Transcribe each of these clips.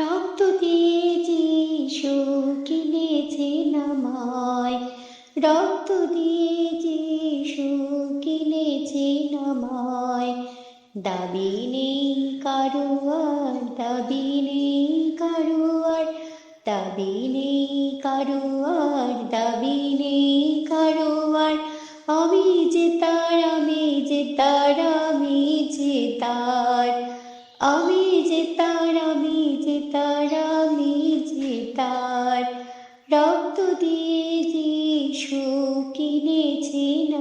রক্ত দিয়ে যিশু কিনেছেন আমায় রক্ত দিয়ে যিশু কিনেছেন আমায় দাবি নেই কারও আর, দাবি নেই কারও আর। দাবি নেই কারও আর, দাবি নেই কারও আর। আমি যে তার আমি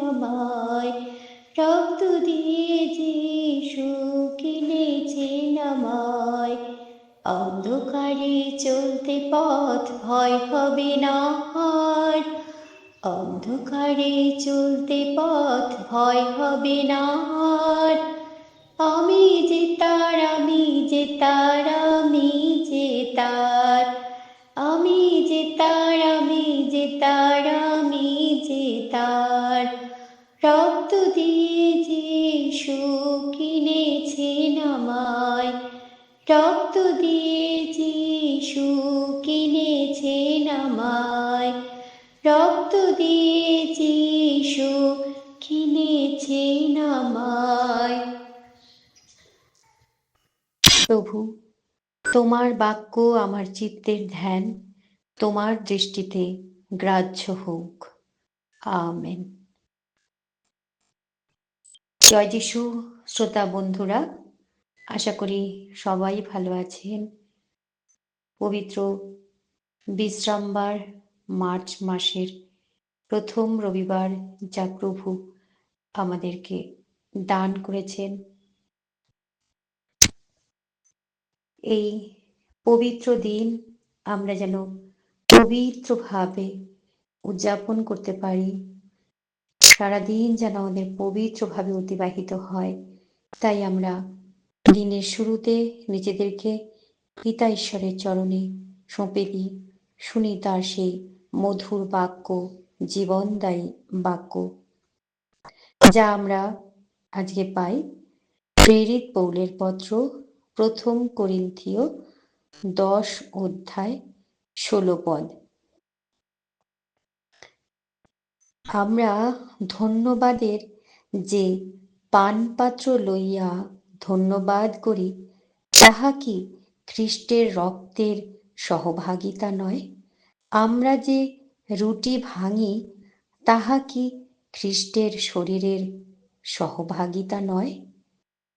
আমায়। রক্ত দিয়ে যিশু কিনেছেন আমায়। অন্ধকারে চলতে পথ ভয় হবে না আর। অন্ধকারে চলতে পথ ভয় হবে না আর। আমি যে তার, আমি যে তার, আমি যে তার। কিনেছেন আমায়। রক্ত দিয়ে যিশু কিনেছেন আমায়। রক্ত দিয়ে যিশু কিনেছেন আমায়। প্রভু, তোমার বাক্য আমার চিত্তের ধ্যান, তোমার দৃষ্টিতে গ্রাহ্য হোক। আমেন। জয় যিশু, শ্রোতা বন্ধুরা, আশা করি সবাই ভালো আছেন। পবিত্র বিশ্রামবার মার্চ মাসের প্রথম রবিবার যা প্রভু আমাদেরকে দান করেছেন। এই পবিত্র দিন আমরা যেন পবিত্রভাবে উদযাপন করতে পারি সারাদিন যেন আমাদের পবিত্রভাবে অতিবাহিত হয়। তাই আমরা দিনের শুরুতে নিজেদেরকে পিতা ঈশ্বরের চরণে সঁপে দিই। শুনি তার সেই মধুর বাক্য, জীবনদায়ী বাক্য, যা আমরা আজকে পাই। প্রেরিত পৌলের পত্র, প্রথম করিন্থীয় দশ অধ্যায় ষোলো পদ। আমরা ধন্যবাদের যে পানপাত্র লইয়া ধন্যবাদ করি, তাহা কি খ্রিস্টের রক্তের সহভাগিতা নয়? আমরা যে রুটি ভাঙি, তাহা কি খ্রিস্টের শরীরের সহভাগিতা নয়?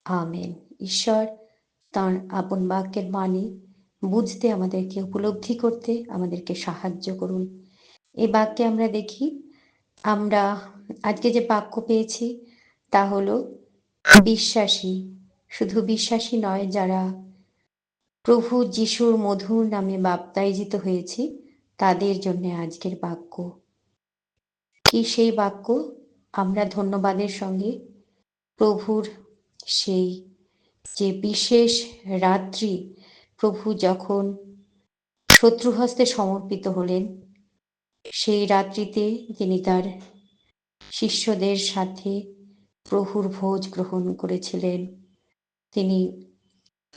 আমেন। ঈশ্বর তাঁর আপন বাক্যের মানে বুঝতে আমাদেরকে উপলব্ধি করতে আমাদেরকে সাহায্য করুন। এ বাক্যে আমরা দেখি আমরা আজকে যে বাক্য পেয়েছি তা হলো বিশ্বাসী। শুধু বিশ্বাসী নয়, যারা প্রভু যিশুর মধুর নামে বাপ্তায়জিত হয়েছি, তাদের জন্য আজকের বাক্য। কি সেই বাক্য? আমরা ধন্যবাদের সঙ্গে প্রভুর সেই যে বিশেষ রাত্রি প্রভু যখন শত্রুহস্তে সমর্পিত হলেন সেই রাত্রিতে তিনি তার শিষ্যদের সাথে প্রহুর ভোজ গ্রহণ করেছিলেন। তিনি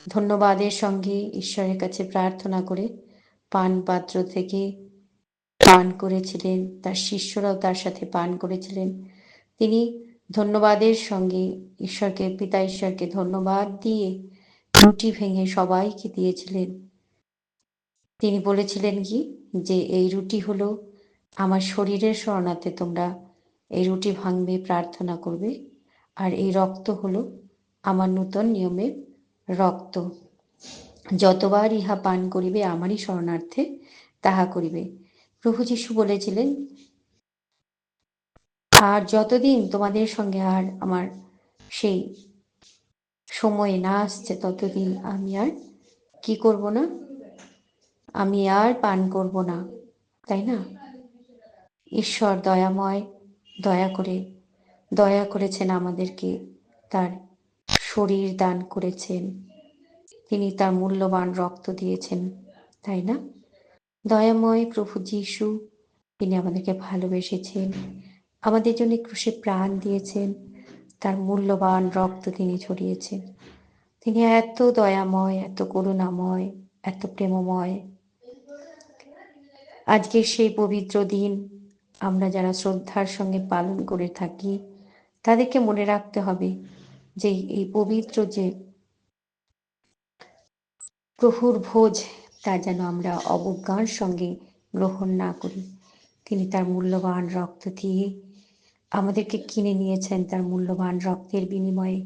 ধন্যবাদের সঙ্গে ঈশ্বরের কাছে প্রার্থনা করে পান পাত্র থেকে পান করেছিলেন, তার শিষ্যরাও তার সাথে পান করেছিলেন। তিনি ধন্যবাদের সঙ্গে ঈশ্বরকে, পিতা ঈশ্বরকে ধন্যবাদ দিয়ে রুটি ভেঙে সবাইকে দিয়েছিলেন। তিনি বলেছিলেন কি? যে এই রুটি হলো আমার শরীরের শরণাতে তোমরা এই রুটি ভাঙবে, প্রার্থনা করবে। আর এই রক্ত হলো আমার নূতন নিয়মের রক্ত। যতবার ইহা পান করিবে, আমারই শরণার্থে তাহা করিবে। প্রভু যিশু বলেছিলেন, আর যতদিন তোমাদের সঙ্গে আর আমার সেই সময় না আসছে, ততদিন আমি আর কি করব না? আমি আর পান করব না। তাই না? ঈশ্বর দয়াময়, দয়া করে, দয়া করেছেন আমাদেরকে, তার শরীর দান করেছেন। তিনি তার মূল্যবান রক্ত দিয়েছেন, তাই না? দয়াময় প্রভু যিশু, তিনি আমাদেরকে ভালোবেসেছেন, আমাদের জন্য ক্রুশে প্রাণ দিয়েছেন, তার মূল্যবান রক্ত তিনি ছড়িয়েছেন তিনি এত দয়াময়, এত করুণাময়, এত প্রেমময়। আজকের সেই পবিত্র দিন আমরা যারা শ্রদ্ধার সঙ্গে পালন করে থাকি, তাদেরকে মনে রাখতে হবে যে এই পবিত্র যে প্রভুর ভোজ, তা যেন আমরা অবজ্ঞার সঙ্গে গ্রহণ না করি। তিনি তার মূল্যবান রক্ত দিয়ে আমাদেরকে কিনে নিয়েছেন তার মূল্যবান রক্তের বিনিময়ে।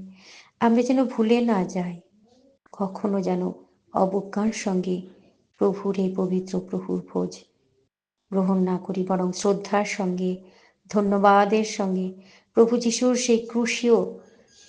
আমরা যেন ভুলে না যাই, কখনো যেন অবজ্ঞার সঙ্গে প্রভুর এই পবিত্র প্রভুর ভোজ। গ্রহণ না করি, বরং শ্রদ্ধার সঙ্গে, ধন্যবাদের সঙ্গে প্রভু যিশুর সেই ক্রুশীয়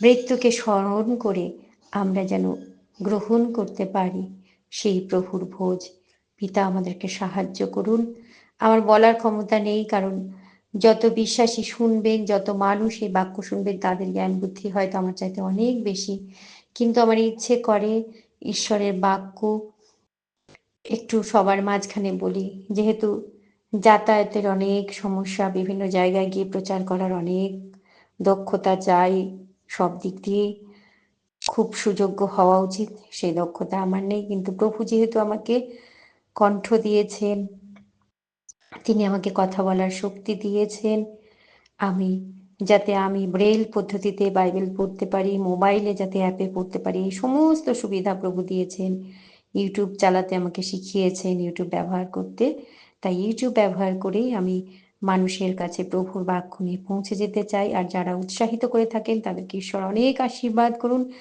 মৃত্যুকে স্মরণ করে আমরা যেন গ্রহণ করতে পারি সেই প্রভুর ভোজ। পিতা, আমাদেরকে সাহায্য করুন। আমার বলার ক্ষমতা নেই, কারণ যত বিশ্বাসী শুনবেন, যত মানুষ এই বাক্য শুনবেন, তাদের জ্ঞান বুদ্ধি হয়তো আমার চাইতে অনেক বেশি। কিন্তু আমার ইচ্ছে করে ঈশ্বরের বাক্য একটু সবার মাঝখানে বলি। যেহেতু যাতায়াতের অনেক সমস্যা, বিভিন্ন জায়গায় গিয়ে প্রচার করার অনেক দক্ষতা চাই, সব দিক দিয়ে খুব সুযোগ্য হওয়া উচিত, সেই দক্ষতা আমার নেই। কিন্তু প্রভু যেহেতু আমাকে কণ্ঠ দিয়েছেন, তিনি আমাকে কথা বলার শক্তি দিয়েছেন, আমি যাতে আমি ব্রেল পদ্ধতিতে বাইবেল পড়তে পারি, মোবাইলে যাতে অ্যাপে পড়তে পারি সমস্ত সুবিধা প্রভু দিয়েছেন। ইউটিউব চালাতে আমাকে শিখিয়েছেন, ইউটিউব ব্যবহার করতে। তাই ইউটিউব ব্যবহার করেই আমি মানুষের কাছে প্রভুর বাক্য নিয়ে পৌঁছে যেতে চাই। আর যারা উৎসাহিত করে থাকেন, তাদেরকে ঈশ্বর অনেক আশীর্বাদ করুন।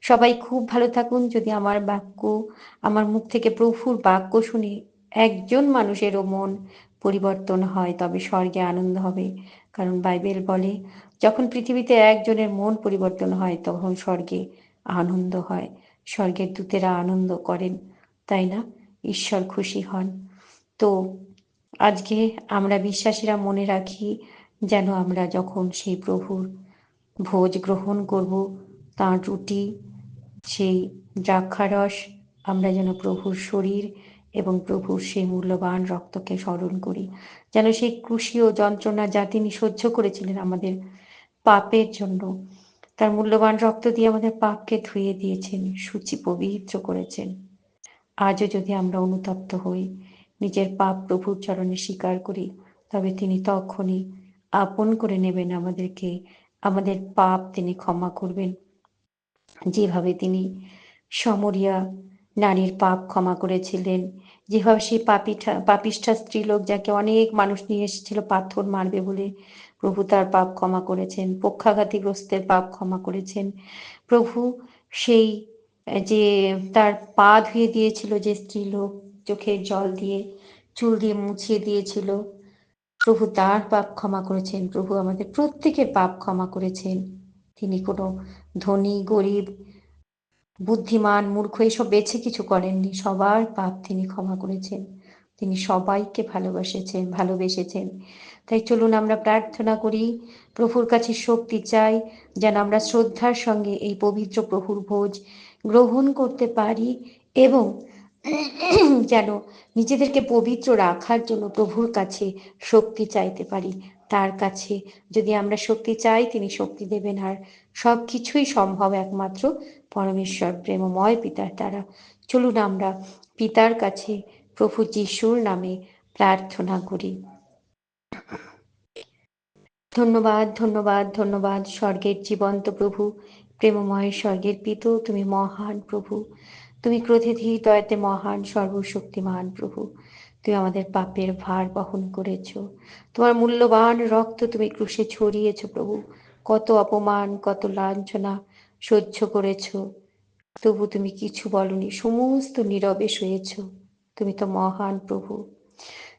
সবাই খুব ভালো থাকুন। যদি আমার বাক্য, আমার মুখ থেকে প্রভুর বাক্য শুনে একজন মানুষেরও মন পরিবর্তন হয়, তবে স্বর্গে আনন্দ হবে। কারণ বাইবেল বলে, যখন পৃথিবীতে একজনের মন পরিবর্তন হয়, তখন স্বর্গে আনন্দ হয়। স্বর্গের দূতেরা আনন্দ করেন, তাই না? ঈশ্বর খুশি হন। তো আজকে আমরা বিশ্বাসীরা মনে রাখি যেন আমরা যখন সেই প্রভুর ভোজ গ্রহণ করব, তাঁর রুটি, সেই দ্রাক্ষারস আমরা যেন প্রভুর শরীর এবং প্রভুর সেই মূল্যবান রক্তকে স্মরণ করি। যেন সেই ক্রুশীয় যন্ত্রণা যা তিনি সহ্য করেছিলেন আমাদের পাপের জন্য, তার মূল্যবান রক্ত দিয়ে আমাদের পাপকে ধুয়ে দিয়েছেন, সূচি পবিত্র করেছেন। আজও যদি আমরা অনুতপ্ত হই নিজের পাপ প্রভুর চরণে স্বীকার করি, তবে তিনি তখনই আপন করে নেবেন আমাদেরকে। আমাদের পাপ তিনি ক্ষমা করবেন। যেভাবে তিনি সমরিয়া নারীর পাপ ক্ষমা করেছিলেন, যেভাবে সেই পাপিঠা, পাপিষ্ঠা স্ত্রীলোক যাকে অনেক মানুষ নিয়ে এসেছিল পাথর মারবে বলে প্রভু তার পাপ ক্ষমা করেছেন, পক্ষাঘাতীগ্রস্তের পাপ ক্ষমা করেছেন। প্রভু সেই, যে তার পা ধুয়ে দিয়েছিল যে স্ত্রীলোক চোখের জল দিয়ে, চুল দিয়ে মুছিয়ে দিয়েছিল। প্রভু তার পাপ ক্ষমা করেছেন। প্রভু আমাদের প্রত্যেকের পাপ ক্ষমা করেছেন। তিনি কোনো ধনী, গরিব, বুদ্ধিমান, মূর্খ এসব বেছে কিছু করেননি। সবার পাপ তিনি ক্ষমা করেছেন। তিনি সবাইকে ভালোবাসেছেন, ভালোবেসেছেন। তাই চলুন আমরা প্রার্থনা করি, প্রভুর কাছে শক্তি চাই, যেন আমরা শ্রদ্ধার সঙ্গে এই পবিত্র প্রভুর ভোজ গ্রহণ করতে পারি এবং যেন নিজেদেরকে পবিত্র রাখার জন্য প্রভুর কাছে শক্তি চাইতে পারি। তার কাছে যদি আমরা শক্তি চাই, তিনি শক্তি দেবেন আর সব কিছুই সম্ভব একমাত্র পরমেশ্বর, প্রেমময় পিতার দ্বারা। চলুন আমরা পিতার কাছে প্রভু যিশুর নামে প্রার্থনা করি। ধন্যবাদ ধন্যবাদ ধন্যবাদ, স্বর্গের জীবন্ত প্রভু, প্রেমময় স্বর্গের পিত, তুমি মহান প্রভু। তুমি ক্রোধে দয়াতে মহান, সর্বশক্তিমান প্রভু। তুমি আমাদের পাপের ভার বহন করেছ। তোমার মূল্যবান রক্ত তুমি ক্রুশে ছড়িয়েছ প্রভু। কত অপমান, কত লাঞ্ছনা সহ্য করেছ। তবু তুমি কিছু বলনি, সমস্ত নীরবে শুয়েছ। তুমি তো মহান প্রভু।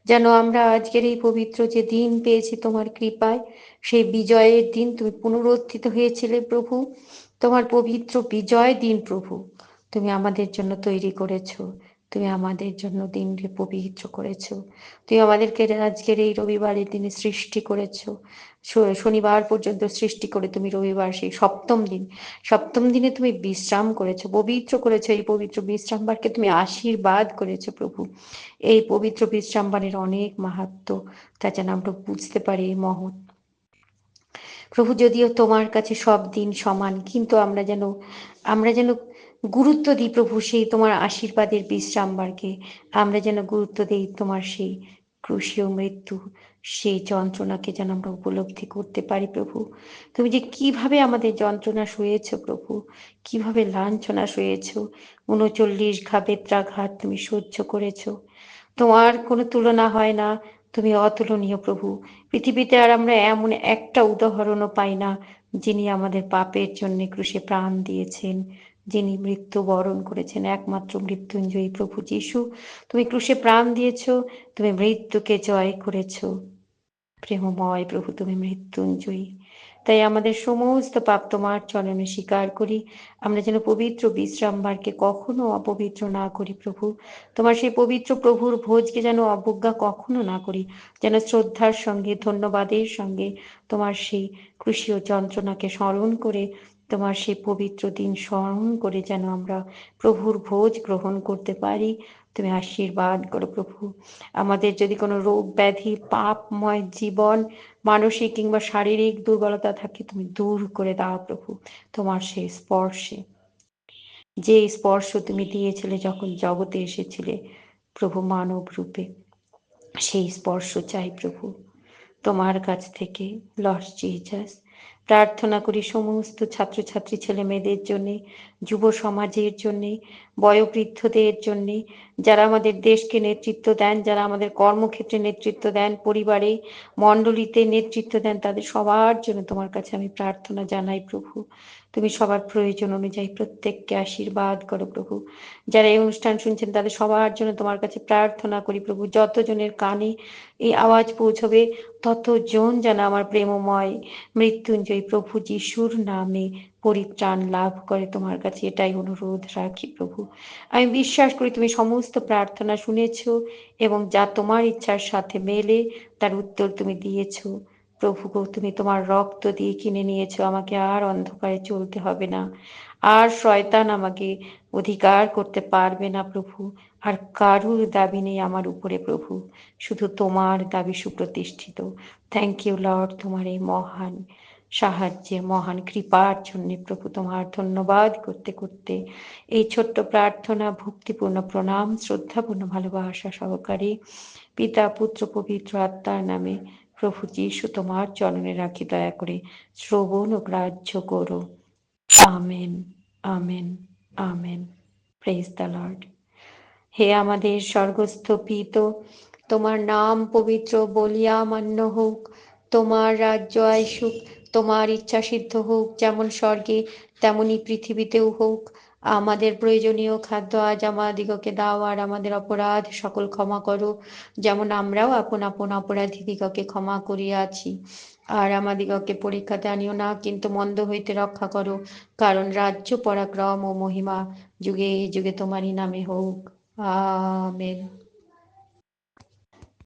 যেন আমরা আজকের এই পবিত্র যে দিন পেয়েছি তোমার কৃপায়, সেই বিজয়ের দিন তুমি পুনরুত্থিত হয়েছিলে প্রভু। তোমার পবিত্র বিজয় দিন প্রভু। তুমি আমাদের জন্য তৈরি করেছ। তুমি আমাদের জন্য দিনকে পবিত্র করেছ। তুমি আমাদেরকে আজকের এই রবিবারের দিনে সৃষ্টি করেছ। শনিবার পর্যন্ত সৃষ্টি করে তুমি রবিবার সেই সপ্তম দিন। সপ্তম দিনে তুমি বিশ্রাম করেছ, পবিত্র করেছ। এই পবিত্র বিশ্রামবারকে তুমি আশীর্বাদ করেছ প্রভু। এই পবিত্র বিশ্রামবারের অনেক মাহাত্ম তা যেন আমরা বুঝতে পারি এই মহৎ। প্রভু, যদিও তোমার কাছে সব দিন সমান, কিন্তু আমরা যেন আমরা যেন গুরুত্ব দিই প্রভু সেই তোমার আশীর্বাদের বিশ্রামবারকে আমরা যেন গুরুত্ব দিই তোমার সেই ক্রুশীয় মৃত্যু, সেই যন্ত্রণাকে যেন আমরা উপলব্ধি করতে পারি প্রভু। তুমি যে কীভাবে আমাদের যন্ত্রণা শুয়েছ প্রভু, কীভাবে লাঞ্ছনা শুয়েছ উনচল্লিশ ঘা বেত্রাঘাত তুমি সহ্য করেছ। তোমার কোনো তুলনা হয় না, তুমি অতুলনীয় প্রভু। পৃথিবীতে আর আমরা এমন একটা উদাহরণও পাই না, যিনি আমাদের পাপের জন্য ক্রুশে প্রাণ দিয়েছেন। যিনি মৃত্যু বরণ করেছেন, একমাত্র মৃত্যুঞ্জয়ী প্রভু যিশু। তুমি ক্রুশে প্রাণ দিয়েছ, তুমি মৃত্যুকে জয় করেছ। প্রেমময় প্রভু, তুমি মৃত্যুঞ্জয়ী। তাই আমাদের সমস্ত পাপ তোমার চরণে স্বীকার করি। আমরা যেন পবিত্র বিশ্রামবারকে কখনো অপবিত্র না করি প্রভু। তোমার সেই পবিত্র প্রভুর ভোজকে যেন অবজ্ঞা কখনো না করি, যেন শ্রদ্ধার সঙ্গে, ধন্যবাদের সঙ্গে তোমার সেই কৃষি ও যন্ত্রণাকে স্মরণ করে তোমার সেই পবিত্র দিন স্মরণ করে যেন আমরা প্রভুর ভোজ গ্রহণ করতে পারি। তুমি আশীর্বাদ করো প্রভু। আমাদের যদি কোনো রোগ ব্যাধি, পাপময় জীবন, মানসিক কিংবা শারীরিক দুর্বলতা থাকে, তুমি দূর করে দাও প্রভু তোমার সেই স্পর্শে। যে স্পর্শ তুমি দিয়েছিলে যখন জগতে এসেছিলে প্রভু মানব রূপে, সেই স্পর্শ চাই প্রভু। তোমার কাছ থেকে লস জিজাস প্রার্থনা করি সমস্ত ছাত্রছাত্রী ছেলে মেয়েদের জন্যে যুব সমাজের জন্যে বয়োবৃদ্ধদের জন্যে যারা আমাদের দেশকে নেতৃত্ব দেন, যারা আমাদের কর্মক্ষেত্রে নেতৃত্ব দেন, পরিবারে, মণ্ডলীতে নেতৃত্ব দেন, তাদের সবার জন্য তোমার কাছে আমি প্রার্থনা জানাই প্রভু। তুমি সবার প্রয়োজন অনুযায়ী প্রত্যেককে আশীর্বাদ করো প্রভু। যারা এই অনুষ্ঠান শুনছেন, তাদের সবার জন্য তোমার কাছে প্রার্থনা করি প্রভু। যতজনের কানে এই আওয়াজ পৌঁছবে, ততজন যেন আমার প্রেমময় মৃত্যুঞ্জয় প্রভু যিশুর নামে পরিত্রাণ লাভ করে তোমার কাছে এটাই অনুরোধ, রাখি প্রভু। আমি বিশ্বাস করি তুমি সমস্ত প্রার্থনা শুনেছ এবং যা তোমার ইচ্ছার সাথে মেলে, তার উত্তর তুমি দিয়েছ। প্রভু গো, তুমি তোমার রক্ত দিয়ে কিনে নিয়েছো, আমাকে আর অন্ধকারে চলতে হবে না। আর শয়তান আমাকে অধিকার করতে পারবে না প্রভু, আর কারুর দাবি নেই আমার উপরে প্রভু, শুধু তোমার দাবি সুপ্রতিষ্ঠিত। থ্যাংক ইউ লর্ড তোমার এই মহান সাহায্যে, মহান কৃপার জন্যে প্রভু তোমার ধন্যবাদ করতে করতে এই ছোট্ট প্রার্থনা, ভক্তিপূর্ণ প্রণাম, শ্রদ্ধাপূর্ণ ভালোবাসা সহকারী পিতা, পুত্র, পবিত্র আত্মার নামে প্রভু যিশু তোমার চরণে রাখি, দয়া করে শ্রবণ ও গ্রাহ্য করো। Amen amen amen. Praise the Lord হে আমাদের স্বর্গস্থ পিত তোমার নাম পবিত্র, বলিয়া মান্য হোক, তোমার রাজ্য আয়সুক তোমার ইচ্ছা সিদ্ধ হোক, যেমন স্বর্গে, তেমনি পৃথিবীতেও হোক। আমাদের প্রয়োজনীয় খাদ্য আজ আমাদিগকে দাও, আর আমাদের অপরাধ সকল ক্ষমা করো। যেমন আমরাও আপন আপন অপরাধীদিগকে ক্ষমা করিয়াছি, আর আমাদিগকে পরীক্ষাতে আনিও না, কিন্তু মন্দ হইতে রক্ষা করো, কারণ রাজ্য, পরাক্রম ও মহিমা যুগে যুগে তোমারই নামে হোক। আমেন।